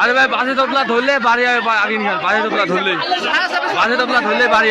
আরে ভাই, বাসে তোপলা ধরলে বাড়ি হবে আগে নিয়ে বাসে তোপলা ধরলে বাসে তোপলা ধরলে বাড়ি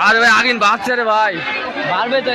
আরে ভাই আগিন বাচ্চা রে ভাই। বাড়বে তো